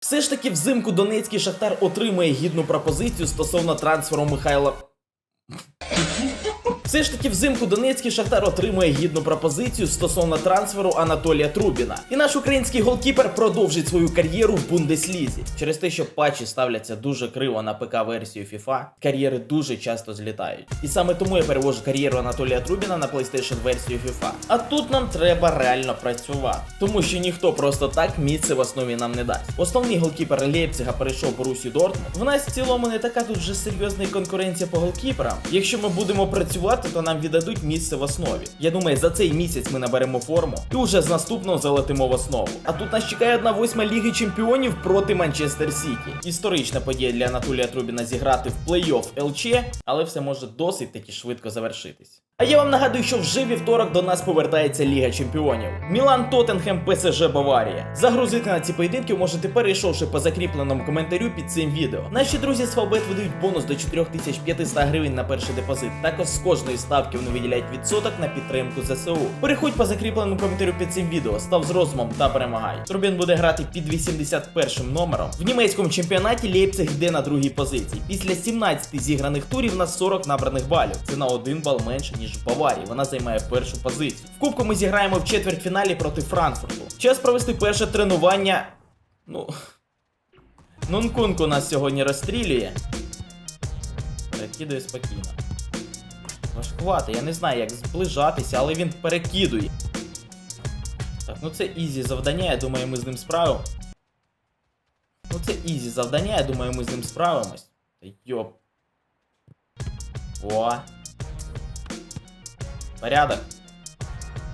Все ж таки взимку Донецький Шахтар отримує гідну пропозицію стосовно трансферу Михайла. Все ж таки взимку Донецький Шахтар отримує гідну пропозицію стосовно трансферу Анатолія Трубіна. І наш український голкіпер продовжить свою кар'єру в Бундеслізі. Через те, що патчі ставляться дуже криво на ПК-версію FIFA, кар'єри дуже часто злітають. І саме тому я перевожу кар'єру Анатолія Трубіна на PlayStation версію FIFA. А тут нам треба реально працювати, тому що ніхто просто так місце в основі нам не дасть. Основний голкіпер Лейпцига перейшов в Борусію Дортмунд. В нас в цілому не така тут вже серйозна конкуренція по голкіперам. Якщо ми будемо працювати, то нам віддадуть місце в основі. Я думаю, за цей місяць ми наберемо форму і вже з наступного залетимо в основу. А тут нас чекає одна восьма Ліги Чемпіонів проти Манчестер Сіті. Історична подія для Анатолія Трубіна зіграти в плей-офф ЛЧ, але все може досить таки швидко завершитись. А я вам нагадую, що вже вівторок до нас повертається Ліга Чемпіонів. Мілан Тоттенхем ПСЖ Баварія. Загрузити на ці поєдинки можете перейшовши по закріпленому коментарю під цим відео. Наші друзі з Фавбет видають бонус до 4500 гривень на перший депозит. Також з кожної ставки вони виділяють відсоток на підтримку ЗСУ. Переходь по закріпленому коментарю під цим відео, став з розумом та перемагай. Трубін буде грати під 81 номером. В німецькому чемпіонаті Лейпциг йде на другій позиції. Після 17 зіграних турів на 40 набраних балів. Це на один бал менше, ніж в Баварії. Вона займає першу позицію. В кубку ми зіграємо в четвертьфіналі проти Франкфурту. Час провести перше тренування. Ну. Нункунку нас сьогодні розстрілює. Перекидує спокійно. Важкувати, я не знаю, як зближатися, але він перекидує. Так, ну це ізі завдання, я думаю, ми з ним справимо. Ну це ізі завдання, я думаю, ми з ним справимось. Йоп. О. Порядок.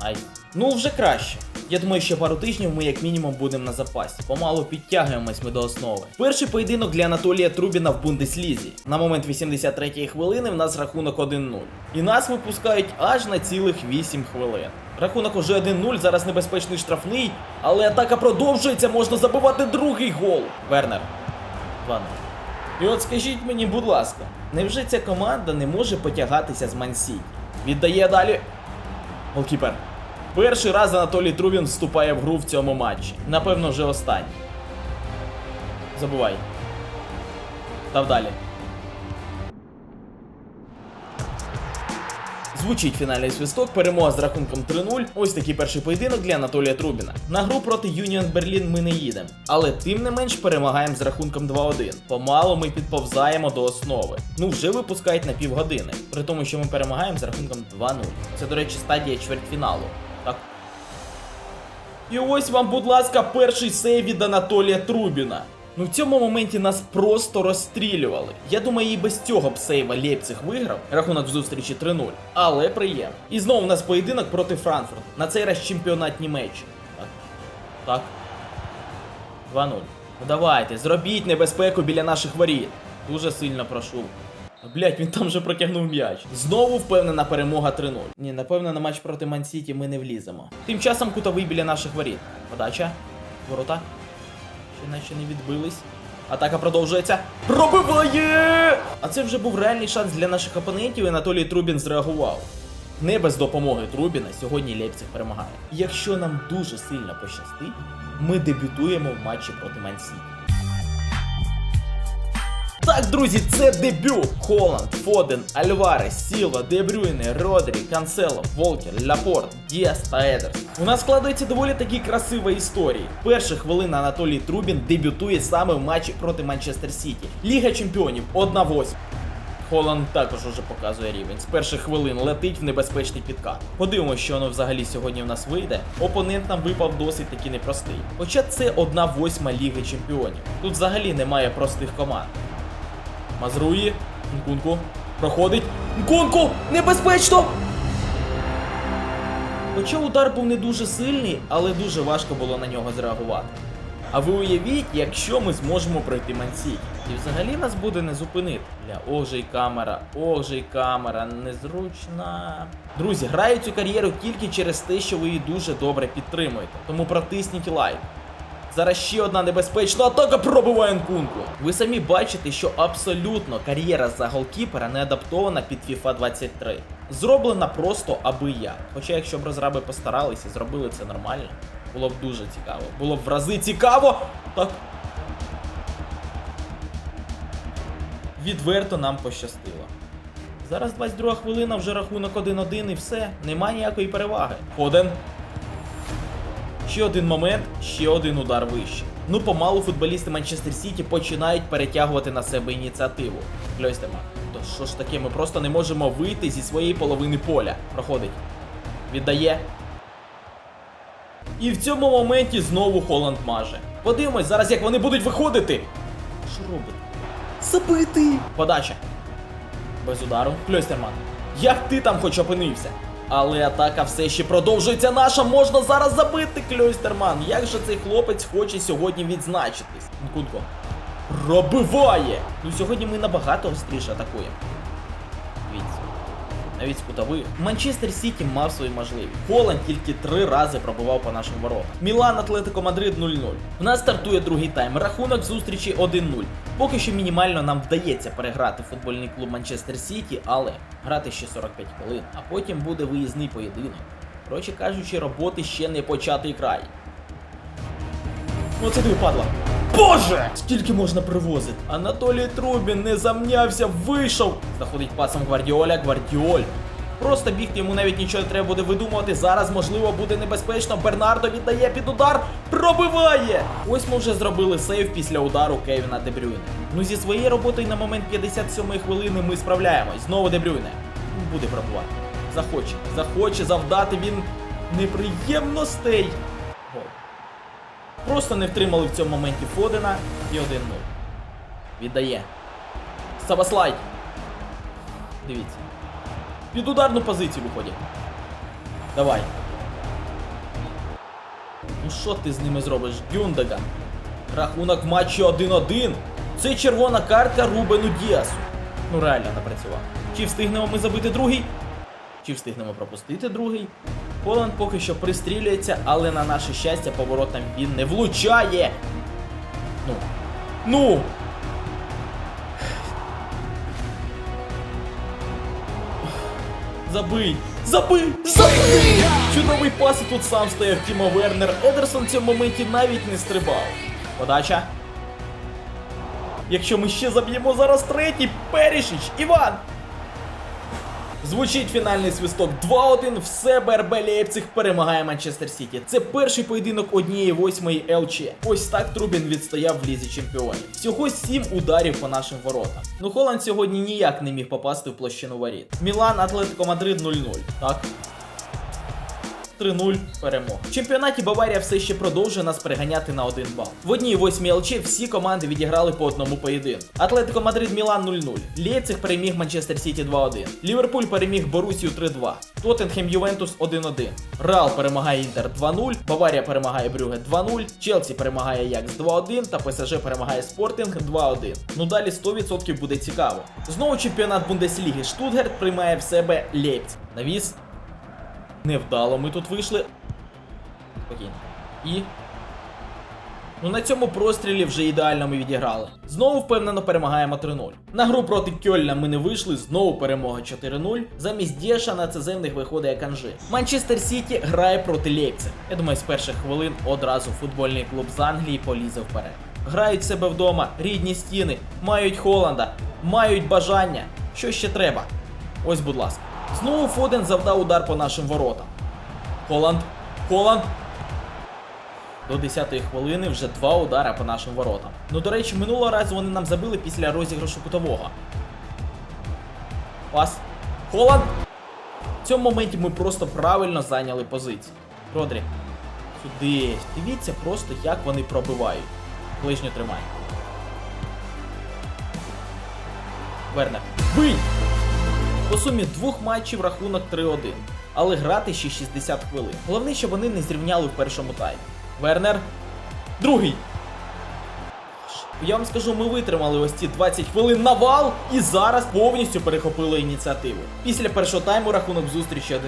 Ай. Ну, вже краще. Я думаю, що пару тижнів ми як мінімум будемо на запасі. Помалу підтягуємось ми до основи. Перший поєдинок для Анатолія Трубіна в Бундеслізі. На момент 83-ї хвилини в нас рахунок 1-0. І нас випускають аж на цілих 8 хвилин. Рахунок уже 1-0, зараз небезпечний штрафний, але атака продовжується, можна забивати другий гол. Вернер. 2-0. І от скажіть мені, будь ласка, невже ця команда не може потягатися з Мансіті? Віддає далі. Голкіпер. Перший раз Анатолій Трубін вступає в гру в цьому матчі. Напевно, вже останній. Забувай. Та далі. Звучить фінальний свисток, перемога з рахунком 3-0. Ось такий перший поєдинок для Анатолія Трубіна. На гру проти Юніон Берлін ми не їдемо, але тим не менш перемагаємо з рахунком 2-1. Помалу ми підповзаємо до основи. Ну вже випускають на півгодини, при тому, що ми перемагаємо з рахунком 2-0. Це, до речі, стадія чвертьфіналу. Так. І ось вам, будь ласка, перший сейв від Анатолія Трубіна. Ну в цьому моменті нас просто розстрілювали. Я думаю, і без цього б сейва Лейпциг виграв. Рахунок в зустрічі 3-0. Але приємно. І знову у нас поєдинок проти Франкфурту. На цей раз чемпіонат Німеччини. Так. Так. 2-0. Ну давайте, зробіть небезпеку біля наших воріт. Дуже сильно прошу. Блять, він там вже протягнув м'яч. Знову впевнена перемога 3-0. Ні, напевно, на матч проти Мансіті ми не вліземо. Тим часом кутовий біля наших воріт. Подача. Ворота. Ще наче не відбились. Атака продовжується. Пробиває! А це вже був реальний шанс для наших опонентів, і Анатолій Трубін зреагував. Не без допомоги Трубіна сьогодні Лейпциг перемагає. Якщо нам дуже сильно пощастить, ми дебютуємо в матчі проти Мансіті. Так, друзі, це дебют. Холланд, Фоден, Альварес, Сілва, Дебрюйне, Родрі, Кансело, Волкер, Лапорт, Діас та Едерс. У нас складається доволі таки красива історія. Перша хвилина Анатолій Трубін дебютує саме в матчі проти Манчестер Сіті. Ліга чемпіонів 1-8. Холланд також уже показує рівень. З перших хвилин летить в небезпечний підкат. Подивимося, що воно взагалі сьогодні в нас вийде. Опонент нам випав досить таки непростий. Хоча це одна восьма Ліги Чемпіонів. Тут взагалі немає простих команд. Мазруї. Нкунку. Проходить. Нкунку! Небезпечно! Хоча удар був не дуже сильний, але дуже важко було на нього зреагувати. А ви уявіть, якщо ми зможемо пройти Мансіті. І взагалі нас буде не зупинити. Бля, ох же й камера, ох же й камера, незручна. Друзі, граю цю кар'єру тільки через те, що ви її дуже добре підтримуєте. Тому протисніть лайк. Зараз ще одна небезпечна атака пробиває Нкунку. Ви самі бачите, що абсолютно кар'єра за голкіпера не адаптована під FIFA 23. Зроблена просто аби я. Хоча, якщо б розраби постаралися, зробили це нормально. Було б дуже цікаво. Було б в рази цікаво. Так. Відверто нам пощастило. Зараз 22 хвилина, вже рахунок 1-1 і все. Нема ніякої переваги. Ходен. Ще один момент, ще один удар вище. Ну, помалу футболісти Манчестер Сіті починають перетягувати на себе ініціативу. Кльойстема, то що ж таке, ми просто не можемо вийти зі своєї половини поля. Проходить. Віддає. І в цьому моменті знову Холланд маже. Подивимось зараз, як вони будуть виходити. Що робить? Забити! Подача. Без удару. Кльойстерман. Як ти там хоч опинився? Але атака все ще продовжується наша. Можна зараз забити Кльойстерман. Як же цей хлопець хоче сьогодні відзначитись? Нкунко. Пробиває! Ну сьогодні ми набагато гостріше атакуємо. Навіть з кутових. Манчестер Сіті мав свої можливість. Холланд тільки три рази пробував по нашим воротам. Мілан Атлетико Мадрид 0-0. В нас стартує другий тайм. Рахунок зустрічі 1-0. Поки що мінімально нам вдається переграти футбольний клуб Манчестер Сіті, але грати ще 45 хвилин, а потім буде виїзний поєдинок. Коротше кажучи, роботи ще не початий край. Ну це диви, падла. Боже! Скільки можна привозити? Анатолій Трубін не замнявся, вийшов. Заходить пасом Гвардіоля, Гвардіоль. Просто бігти йому навіть нічого не треба буде видумувати. Зараз, можливо, буде небезпечно. Бернардо віддає під удар, пробиває! Ось ми вже зробили сейв після удару Кевіна Дебрюйне. Ну зі своєю роботою на момент 57-ї хвилини ми справляємось. Знову Дебрюйне. Буде пробувати. Захоче, захоче завдати він неприємностей. Просто не втримали в цьому моменті Фодена і 1-0. Віддає. Сабаслай. Дивіться. Під ударну позицію виходять. Давай. Ну що ти з ними зробиш? Гюндаган. Рахунок в матчі 1-1. Це червона картка Рубену Діасу. Ну реально напрацював. Чи встигнемо ми забити другий? Чи встигнемо пропустити другий? Холланд поки що пристрілюється, але на наше щастя поворотом він не влучає. Ну. Ну! Забий! Забий! Забий! Чудовий пас і тут сам стояв Тімо Вернер. Едерсон в цьому моменті навіть не стрибав. Подача. Якщо ми ще заб'ємо зараз третій, Перішич, Іван! Звучить фінальний свисток 2-1. Все БРБ Лейпциг перемагає Манчестер Сіті. Це перший поєдинок однієї восьмої ЛЧ. Ось так Трубін відстояв в лізі чемпіонів. Всього сім ударів по нашим воротам. Ну Холанд сьогодні ніяк не міг попасти в площину воріт. Мілан, Атлетико Мадрид 0-0. Так. 3-0 перемог. В чемпіонаті Баварія все ще продовжує нас переганяти на один бал. В одній восьмій ЛЧ всі команди відіграли по одному поєдинку. Атлетико Мадрид Мілан 0-0. Лейпциг переміг Манчестер Сіті 2-1. Ліверпуль переміг Борусію 3-2. Тоттенхем Ювентус 1-1. Реал перемагає Інтер 2-0. Баварія перемагає Брюге 2-0. Челсі перемагає Якс 2-1 та ПСЖ перемагає Спортинг 2-1. Ну далі 100% буде цікаво. Знову чемпіонат Бундесліги Штутгарт приймає в себе Лейпциг. Навіс Невдало ми тут вийшли. Спокійно. І. Ну на цьому прострілі вже ідеально ми відіграли. Знову впевнено перемагаємо 3-0. На гру проти Кьольна ми не вийшли, знову перемога 4-0. Замість Дєша на ЦЗ в них виходить Аканжи. Манчестер Сіті грає проти Лейпциг. Я думаю, з перших хвилин одразу футбольний клуб з Англії полізе вперед. Грають себе вдома, рідні стіни, мають Холланда, мають бажання. Що ще треба? Ось, будь ласка. Знову Фоден завдав удар по нашим воротам. Холланд. Холланд. До 10-ї хвилини вже два удара по нашим воротам. Ну, до речі, минулого разу вони нам забили після розіграшу кутового. Пас. Холланд. В цьому моменті ми просто правильно зайняли позицію. Родрі. Сюди. Дивіться просто, як вони пробивають. Ближню тримай. Вернер. Бий! По сумі двох матчів рахунок 3-1, але грати ще 60 хвилин. Головне, щоб вони не зрівняли в першому таймі. Вернер. Другий. Я вам скажу, ми витримали ось ці 20 хвилин навал і зараз повністю перехопили ініціативу. Після першого тайму рахунок зустрічі 1-0.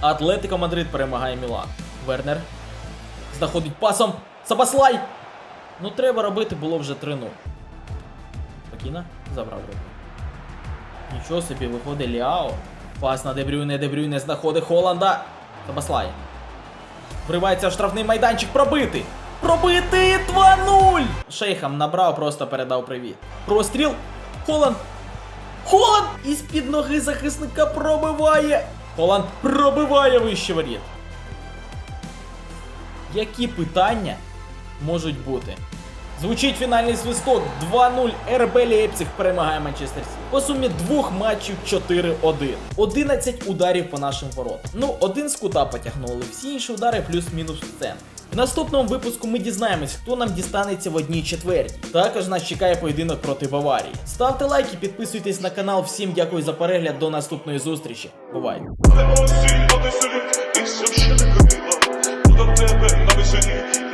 Атлетико Мадрид перемагає Мілан. Вернер. Знаходить пасом. Сабаслай! Ну треба робити було вже 3-0. Спокійно. Забрав руку. Нічого собі, виходить Ліао. Пас на Дебрюйне, Дебрюйне знаходить Холланда. Табаслай. Вривається в штрафний майданчик пробити. Пробити 2-0! Шейхам набрав, просто передав привіт. Простріл. Холланд. Холанд із під ноги захисника пробиває. Холанд пробиває вище воріт. Які питання можуть бути? Звучить фінальний свисток 2-0. РБ Лейпциг перемагає Манчестер Сіті. По сумі двох матчів 4-1. 11 ударів по нашим воротам. Ну, один з кута потягнули, всі інші удари плюс-мінус в. В наступному випуску ми дізнаємось, хто нам дістанеться в одній четвертій. Також нас чекає поєдинок проти Баварії. Ставте лайки, підписуйтесь на канал. Всім дякую за перегляд. До наступної зустрічі. Бувай! Тебе на весені